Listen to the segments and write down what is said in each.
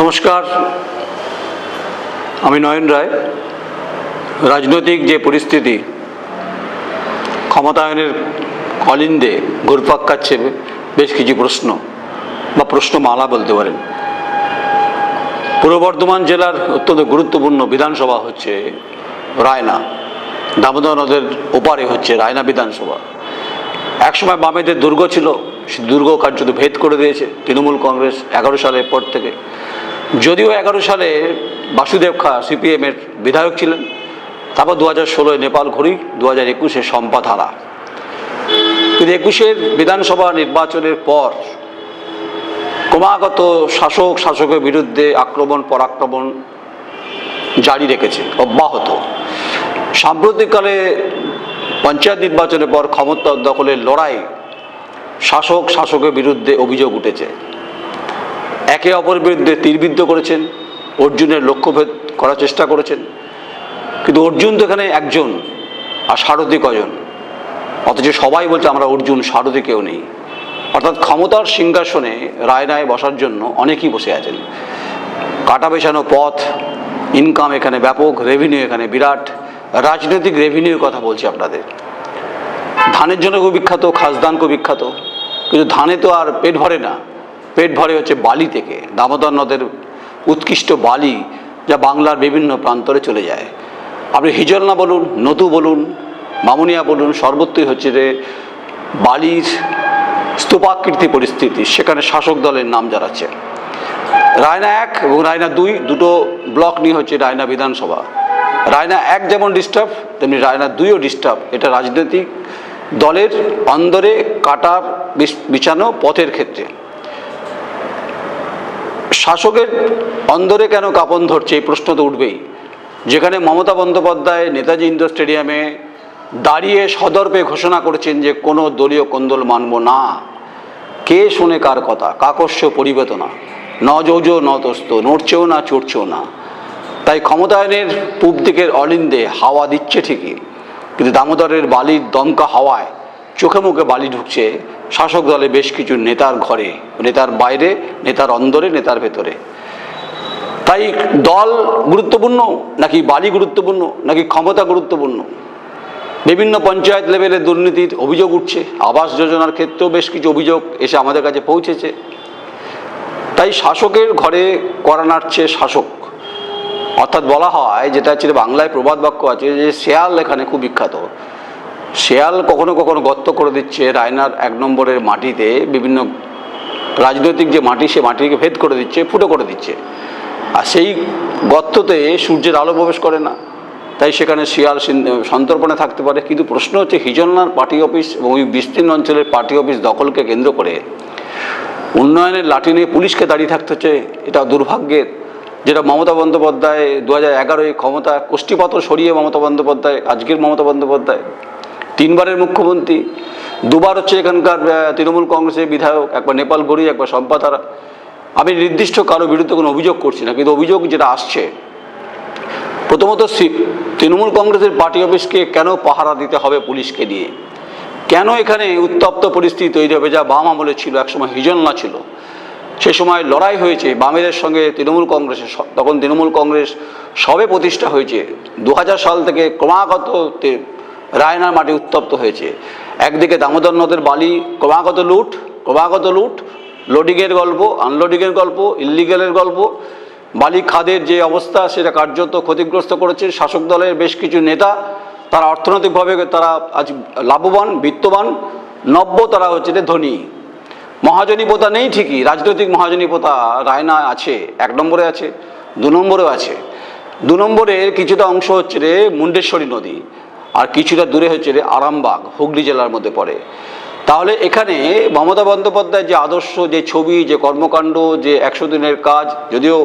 নমস্কার। আমি নয়ন রায়। রাজনৈতিক যে পরিস্থিতি, ক্ষমতায়নের অলিন্দে ঘুরপাক কাচ্ছে বেশ কিছু প্রশ্ন বা প্রশ্নমালা বলতে পারেন। পূর্ব বর্ধমান জেলার অত্যন্ত গুরুত্বপূর্ণ বিধানসভা হচ্ছে রায়না। দামোদর নদের ওপারে হচ্ছে রায়না বিধানসভা। একসময় বামেদের দুর্গ ছিল সে দুর্গ কার্যত ভেদ করে দিয়েছে। তৃণমূল কংগ্রেস এগারো সালের পর থেকে যদিও এগারো সালে বাসুদেব খা সিপিএমের বিধায়ক ছিলেন, তারপর দু হাজার ষোলোয় নেপাল ঘুরি দু হাজার একুশে সম্পাধারা কিন্তু একুশের বিধানসভা নির্বাচনের পর ক্রমাগত শাসক শাসকের বিরুদ্ধে আক্রমণ, পরাক্রমণ জারি রেখেছে, অব্যাহত। সাম্প্রতিককালে পঞ্চায়েত নির্বাচনের পর ক্ষমতা দখলের লড়াই শাসক শাসকের বিরুদ্ধে অভিযোগ উঠেছে। একে অপরের বিরুদ্ধে তীরবিদ্ধ করেছেন, অর্জুনের লক্ষ্যভেদ করার চেষ্টা করেছেন। কিন্তু অর্জুন তো এখানে একজন আর সারথী কজন। অথচ সবাই বলছে আমরা অর্জুন, সারথী কেউ নেই। অর্থাৎ ক্ষমতার সিংহাসনে রায়নায় বসার জন্য অনেকেই বসে আছেন। কাটা বেছানো পথ ইনকাম এখানে ব্যাপক রেভিনিউ এখানে বিরাট, রাজনৈতিক রেভিনিউর কথা বলছি আপনাদের। ধানের জন্য খুব বিখ্যাত খাসদান খুব বিখ্যাত। কিন্তু ধানে তো আর পেট ভরে না। পেট ভরে হচ্ছে বালি থেকে। দামোদর নদের উৎকৃষ্ট বালি যা বাংলার বিভিন্ন প্রান্তরে চলে যায়। আপনি হিজলনা বলুন নতু বলুন, মামুনিয়া বলুন, সর্বত্রই হচ্ছে যে বালির স্তূপাকৃতি পরিস্থিতি, সেখানে শাসক দলের নাম যারাচ্ছে রায়না এক এবং রায়না দুই, দুটো ব্লক নিয়ে হচ্ছে রায়না বিধানসভা। রায়না এক যেমন ডিস্টার্ব তেমনি রায়না দুইও ডিস্টার্ব এটা রাজনৈতিক দলের অন্দরে কাটার বিছানো পথের ক্ষেত্রে। শাসকের অন্দরে কেন কাপন ধরছে? এই প্রশ্ন তো উঠবেই। যেখানে মমতা বন্দ্যোপাধ্যায় নেতাজি ইন্ডোর স্টেডিয়ামে দাঁড়িয়ে সদর্পে ঘোষণা করেছেন যে কোনো দলীয় কোন্দল মানব না, কে শোনে কার কথা? কাকস্য পরিবেতনা। ন যৌজ, ন তস্ত, নড়ছেও না, চড়ছেও না। তাই ক্ষমতায়নের পূব দিকের অলিন্দে হাওয়া দিচ্ছে ঠিকই, কিন্তু দামোদরের বালির দমকা হাওয়ায় চোখে মুখে বালি ঢুকছে শাসক দলে বেশ কিছু নেতার ঘরে, নেতার বাইরে, নেতার অন্দরে, নেতার ভেতরে। তাই দল গুরুত্বপূর্ণ নাকি বাড়ি গুরুত্বপূর্ণ নাকি ক্ষমতা গুরুত্বপূর্ণ? বিভিন্ন পঞ্চায়েত লেভেলে দুর্নীতির অভিযোগ উঠছে, আবাস যোজনার ক্ষেত্রেও বেশ কিছু অভিযোগ এসে আমাদের কাছে পৌঁছেছে। তাই শাসকের ঘরে করা নাড়ছে শাসক। অর্থাৎ বলা হয়, যেটা হচ্ছে বাংলায় প্রবাদ বাক্য আছে যে শেয়াল এখানে খুব বিখ্যাত। শেয়াল কখনো কখনো গর্ত করে দিচ্ছে রায়নার এক নম্বরের মাটিতে, বিভিন্ন রাজনৈতিক যে মাটি, সে মাটিকে ভেদ করে দিচ্ছে, ফুটো করে দিচ্ছে। আর সেই গর্ততে সূর্যের আলো প্রবেশ করে না। তাই সেখানে শিয়াল সন্তর্পণে থাকতে পারে। কিন্তু প্রশ্ন হচ্ছে, হিজলনার পার্টি অফিস এবং ওই বিস্তীর্ণ অঞ্চলের পার্টি অফিস দখলকে কেন্দ্র করে উন্নয়নের লাঠি নিয়ে পুলিশকে দাঁড়িয়ে থাকতে হচ্ছে, এটা দুর্ভাগ্যের। যেটা মমতা বন্দ্যোপাধ্যায় দু হাজার এগারোয় ক্ষমতা, কোষ্ঠীপত্র সরিয়ে মমতা বন্দ্যোপাধ্যায়, আজকের মমতা বন্দ্যোপাধ্যায় তিনবারের মুখ্যমন্ত্রী, দুবার হচ্ছে এখানকার তৃণমূল কংগ্রেসের বিধায়ক, একবার নেপাল গড়ি, একবার সম্পাতারা। আমি নির্দিষ্ট কারও বিরুদ্ধে কোনো অভিযোগ করছি না, কিন্তু অভিযোগ যেটা আসছে, প্রথমত তৃণমূল কংগ্রেসের পার্টি অফিসকে কেন পাহারা দিতে হবে পুলিশকে নিয়ে? কেন এখানে উত্তপ্ত পরিস্থিতি তৈরি হবে যা বাম আমলে ছিল, একসময় হিজনলা ছিল? সে সময় লড়াই হয়েছে, বামেদের সঙ্গে তৃণমূল কংগ্রেসের তখন তৃণমূল কংগ্রেস সবে প্রতিষ্ঠা হয়েছে। দু হাজার সাল থেকে ক্রমাগত রায়নার মাটি উত্তপ্ত হয়েছে। একদিকে দামোদর নদের বালি, ক্রমাগত লুট ক্রমাগত লুট, লোডিংয়ের গল্প, আনলোডিংয়ের গল্প, ইল্লিগেলের গল্প, বালি খাদের যে অবস্থা, সেটা কার্যত ক্ষতিগ্রস্ত করেছে শাসক দলের বেশ কিছু নেতা। তারা অর্থনৈতিকভাবে তারা আজ লাভবান, বিত্তবান, নব্য তারা হচ্ছে ধনী। মহাজনীপতা নেই ঠিকই, রাজনৈতিক মহাজনীপতা রায়না আছে, এক নম্বরে আছে, দু নম্বরেও আছে। দু নম্বরের কিছুটা অংশ হচ্ছে রে মুন্ডেশ্বরী নদী। আর কিছুটা দূরে হচ্ছে আরামবাগ, হুগলি জেলার মধ্যে পড়ে। তাহলে এখানে মমতা বন্দ্যোপাধ্যায় যে আদর্শ, যে ছবি, যে কর্মকাণ্ড, যে একশো দিনের কাজ, যদিও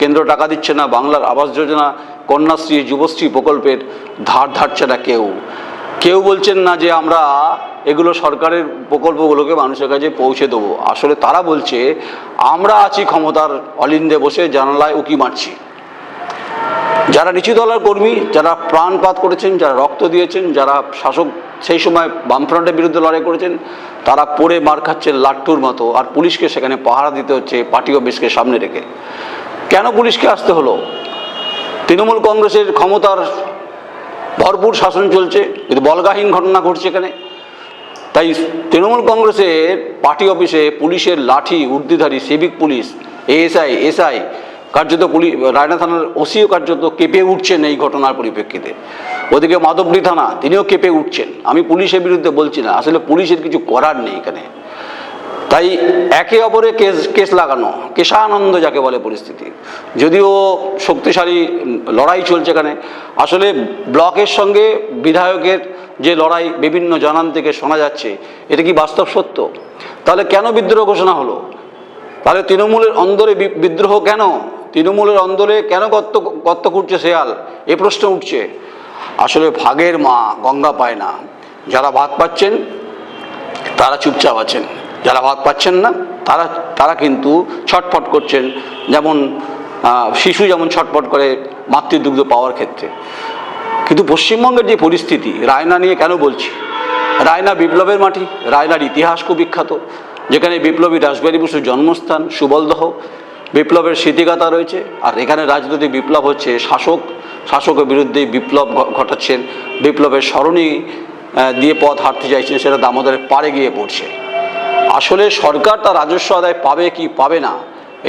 কেন্দ্র টাকা দিচ্ছে না, বাংলার আবাস যোজনা, কন্যাশ্রী, যুবশ্রী প্রকল্পের ধার ধারছে না কেউ। কেউ বলছেন না যে আমরা এগুলো সরকারের প্রকল্পগুলোকে মানুষের কাছে পৌঁছে দেবো। আসলে তারা বলছে, আমরা আছি ক্ষমতার অলিন্দে বসে, জানালায় উকি মারছি। যারা নিচু দলের কর্মী, যারা প্রাণপাত করেছেন, যারা রক্ত দিয়েছেন, যারা শাসক সেই সময় বামফ্রন্টের বিরুদ্ধে লড়াই করেছেন, তারা পড়ে মার খাচ্ছেন লাট্টুর মতো আর পুলিশকে সেখানে পাহারা দিতে হচ্ছে পার্টি অফিসকে সামনে রেখে। কেন পুলিশকে আসতে হলো? তৃণমূল কংগ্রেসের ক্ষমতার ভরপুর শাসন চলছে, কিন্তু বলগাহীন ঘটনা ঘটছে এখানে। তাই তৃণমূল কংগ্রেসের পার্টি অফিসে পুলিশের লাঠি, উর্দিধারী, সিভিক পুলিশ, এএসআই, এসআই কার্যত রায়না থানার ওসিও কার্যত কেঁপে উঠছেন এই ঘটনার পরিপ্রেক্ষিতে। ওদিকে মাধবডি থানা, তিনিও কেঁপে উঠছেন। আমি পুলিশের বিরুদ্ধে বলছি না, আসলে পুলিশের কিছু করার নেই এখানে। তাই একে অপরে কেস কেস লাগানো, কেশানন্দ যাকে বলে পরিস্থিতি। যদিও শক্তিশালী লড়াই চলছে এখানে। আসলে ব্লকের সঙ্গে বিধায়কের যে লড়াই বিভিন্ন জানান থেকে শোনা যাচ্ছে, এটা কি বাস্তব সত্য? তাহলে কেন বিদ্রোহ ঘোষণা হলো? তাহলে তৃণমূলের অন্দরে বিদ্রোহ কেন? তৃণমূলের অন্দরে কেন গর্ত গর্ত খুঁড়ছে শেয়াল? এ প্রশ্ন উঠছে। আসলে ভাগের মা গঙ্গা পায় না। যারা ভাগ পাচ্ছেন, তারা চুপচাপ আছেন। যারা ভাগ পাচ্ছেন না, তারা তারা কিন্তু ছটফট করছেন। যেমন শিশু যেমন ছটফট করে মাতৃদুগ্ধ পাওয়ার ক্ষেত্রে। কিন্তু পশ্চিমবঙ্গের যে পরিস্থিতি, রায়না নিয়ে কেন বলছি? রায়না বিপ্লবের মাটি, রায়নার ইতিহাস খুব বিখ্যাত। যেখানে বিপ্লবী রাসবিহারী বসুর জন্মস্থান, সুবলদহ বিপ্লবের স্মৃতিগাথা রয়েছে। আর এখানে রাজনৈতিক বিপ্লব হচ্ছে, শাসক, শাসকের বিরুদ্ধে বিপ্লব ঘটাচ্ছেন, বিপ্লবের স্মরণী দিয়ে পথ হাঁটতে চাইছেন সেটা দামোদরের পাড়ে গিয়ে পড়ছে। আসলে সরকার তার রাজস্ব আদায় পাবে কি পাবে না,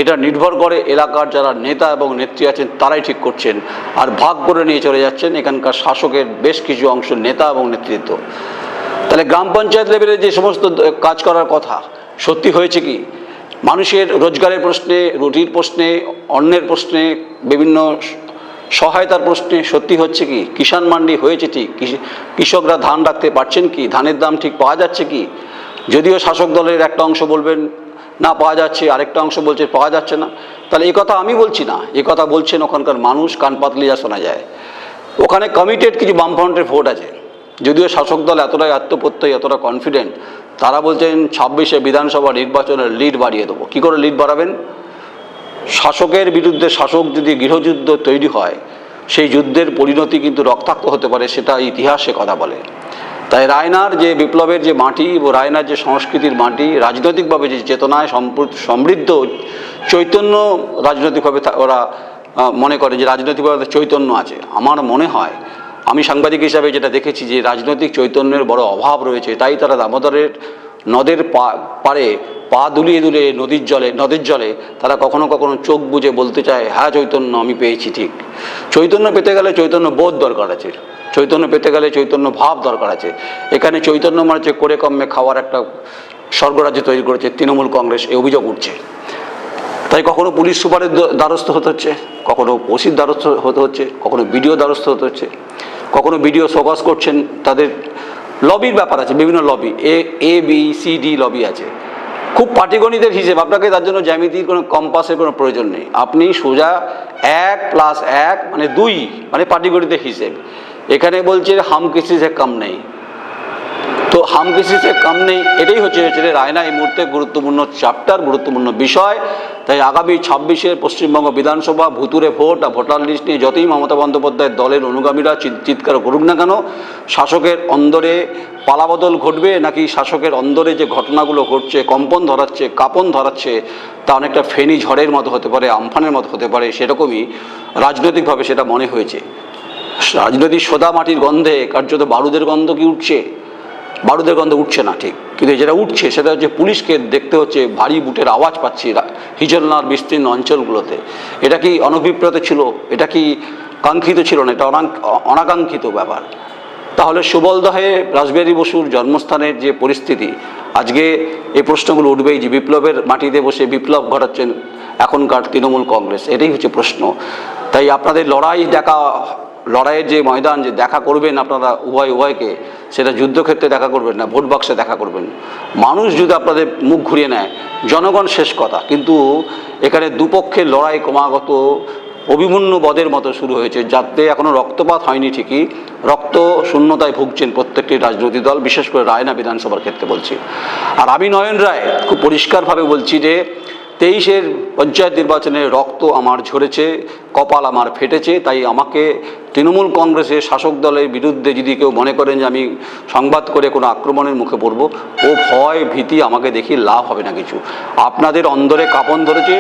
এটা নির্ভর করে এলাকার যারা নেতা এবং নেত্রী আছেন, তারাই ঠিক করছেন। আর ভাগ করে নিয়ে চলে যাচ্ছেন এখানকার শাসকের বেশ কিছু অংশ নেতা এবং নেতৃত্ব। তাহলে গ্রাম পঞ্চায়েত লেভেলে যে সমস্ত কাজ করার কথা, সত্যি হয়েছে কি? মানুষের রোজগারের প্রশ্নে, রুটির প্রশ্নে, অন্যের প্রশ্নে, বিভিন্ন সহায়তার প্রশ্নে সত্যি হচ্ছে কি? কিষাণ মান্ডি হয়েছে ঠিক। কৃষি- কৃষকরা ধান রাখতে পারছেন কি? ধানের দাম ঠিক পাওয়া যাচ্ছে কি? যদিও শাসক দলের একটা অংশ বলবেন, না, পাওয়া যাচ্ছে। আরেকটা অংশ বলছে, পাওয়া যাচ্ছে না। তাহলে কথা আমি বলছি না। কথা বলছেন ওখানকার মানুষ, কান যা শোনা যায়। ওখানে কমিটেড কিছু বামফ্রন্টের ভোট আছে। যদিও শাসক দল এতটাই আত্মপ্রত্যয়, এতটা কনফিডেন্ট তারা বলছেন ছাব্বিশে বিধানসভা নির্বাচনের লিড বাড়িয়ে দেবো। কী করে লিড বাড়াবেন? শাসকের বিরুদ্ধে শাসক যদি গৃহযুদ্ধ তৈরি হয়, সেই যুদ্ধের পরিণতি কিন্তু রক্তাক্ত হতে পারে, সেটা ইতিহাসে কথা বলে। তাই রায়নার যে বিপ্লবের যে মাটি ও রায়নার যে সংস্কৃতির মাটি, রাজনৈতিকভাবে যে চেতনায় সমৃদ্ধ চৈতন্য রাজনৈতিকভাবে ওরা মনে করে যে রাজনৈতিকভাবে চৈতন্য আছে। আমার মনে হয় আমি সাংবাদিক হিসাবে যেটা দেখেছি যে রাজনৈতিক চৈতন্যের বড় অভাব রয়েছে, তাই তারা দামোদরের নদের পা পারে পা দুলিয়ে দুলিয়ে নদীর জলে, নদের জলে তারা কখনো কখনো চোখ বুজে বলতে চায় হ্যাঁ চৈতন্য, আমি পেয়েছি ঠিক। চৈতন্য পেতে গেলে চৈতন্য বোধ দরকার আছে, চৈতন্য পেতে গেলে চৈতন্য ভাব দরকার আছে। এখানে চৈতন্য হচ্ছে করে কমে খাওয়ার একটা স্বর্গরাজ্য তৈরি করেছে, তৃণমূল কংগ্রেস, এই অভিযোগ উঠছে। তাই কখনো পুলিশ সুপারের দ্বারস্থ হতে হচ্ছে, কখনো ওসির দ্বারস্থ হতে হচ্ছে, কখনো বিডিও দ্বারস্থ হতে হচ্ছে। কখনো বিডিও ফোকাস করছেন, তাদের লবির ব্যাপার আছে, বিভিন্ন lobby, A A, B, C, D lobby আছে। খুব পাটিগণিতের হিসেব, আপনাকে তার জন্য জ্যামিতির কোনো কম্পাসের কোনো প্রয়োজন নেই। আপনি সোজা এক প্লাস এক মানে দুই মানে পাটিগণিতের হিসেব। এখানে বলছে হাম কিসি সে কম নেই। তো হাম কিসি সে কম নেই, এটাই হচ্ছে হচ্ছে রায়না এই মুহূর্তে গুরুত্বপূর্ণ চ্যাপ্টার গুরুত্বপূর্ণ বিষয়। তাই আগামী ছাব্বিশের পশ্চিমবঙ্গ বিধানসভা ভুতুরে ভোট আর ভোটার লিস্ট নিয়ে যতই মমতা বন্দ্যোপাধ্যায়ের দলের অনুগামীরা চিৎ- চিৎকার করুক না কেন, শাসকের অন্দরে পালাবদল ঘটবে নাকি শাসকের অন্দরে যে ঘটনাগুলো ঘটছে, কম্পন ধরাচ্ছে, কাপন ধরাচ্ছে, তা অনেকটা ফেনি ঝড়ের মতো হতে পারে, আমফানের মতো হতে পারে, সেরকমই রাজনৈতিকভাবে সেটা মনে হয়েছে। রাজনৈতিক সোদা মাটির গন্ধে কার্যত বারুদের গন্ধ কি উঠছে? বারুদের গন্ধ উঠছে না ঠিক। কিন্তু যেটা উঠছে, সেটা হচ্ছে পুলিশকে দেখতে হচ্ছে ভারী বুটের আওয়াজ পাচ্ছি হিজলনার বিস্তীর্ণ অঞ্চলগুলোতে। এটা কি অনভিপ্রত ছিল? এটা কি কাঙ্ক্ষিত ছিল না? এটা অনাকাঙ্ক্ষিত ব্যাপার। তাহলে সুবলদহে রাসবিহারী বসুর জন্মস্থানের যে পরিস্থিতি, আজকে এই প্রশ্নগুলো উঠবেই যে বিপ্লবের মাটিতে বসে বিপ্লব ঘটাচ্ছেন এখনকার তৃণমূল কংগ্রেস। এটাই হচ্ছে প্রশ্ন। তাই আপনাদের লড়াই দেখা লড়াইয়ের যে ময়দান যে দেখা করবেন আপনারা উভয় উভয়কে, সেটা যুদ্ধক্ষেত্রে দেখা করবেন না, ভোট বাক্সে দেখা করবেন। মানুষ যদি আপনাদের মুখ ঘুরিয়ে নেয়, জনগণ শেষ কথা। কিন্তু এখানে দুপক্ষের লড়াই ক্রমাগত অভিমন্য বদের মতো শুরু হয়েছে, যাতে এখনও রক্তপাত হয়নি ঠিকই। রক্ত শূন্যতায় ভুগছেন প্রত্যেকটি রাজনৈতিক দল, বিশেষ করে রায়না বিধানসভার ক্ষেত্রে বলছি। আর আমি নয়ন রায়, খুব পরিষ্কারভাবে বলছি যে তেইশের পঞ্চায়েত নির্বাচনে রক্ত আমার ঝরেছে, কপাল আমার ফেটেছে, তাই আমাকে তৃণমূল কংগ্রেসের শাসক দলের বিরুদ্ধে যদি কেউ মনে করেন যে আমি সংবাদ করে কোনো আক্রমণের মুখে পড়ব, ও ভয়, ভীতি আমাকে দেখি লাভ হবে না কিছু। আপনাদের অন্দরে কাপন ধরেছে,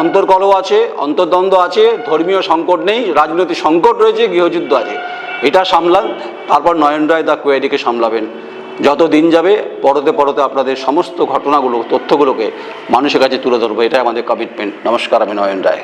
অন্তর্কলহ আছে, অন্তর্দ্বন্দ্ব আছে, ধর্মীয় সংকট নেই, রাজনৈতিক সংকট রয়েছে, গৃহযুদ্ধ আছে। এটা সামলান, তারপর নয়ন রায় দা কোয়েডিকে সামলাবেন। যত দিন যাবে, পরতে পরতে আপনাদের সমস্ত ঘটনাগুলো, তথ্যগুলোকে মানুষের কাছে তুলে ধরবো। এটাই আমাদের কমিটমেন্ট নমস্কার, আমি নয়ন রায়।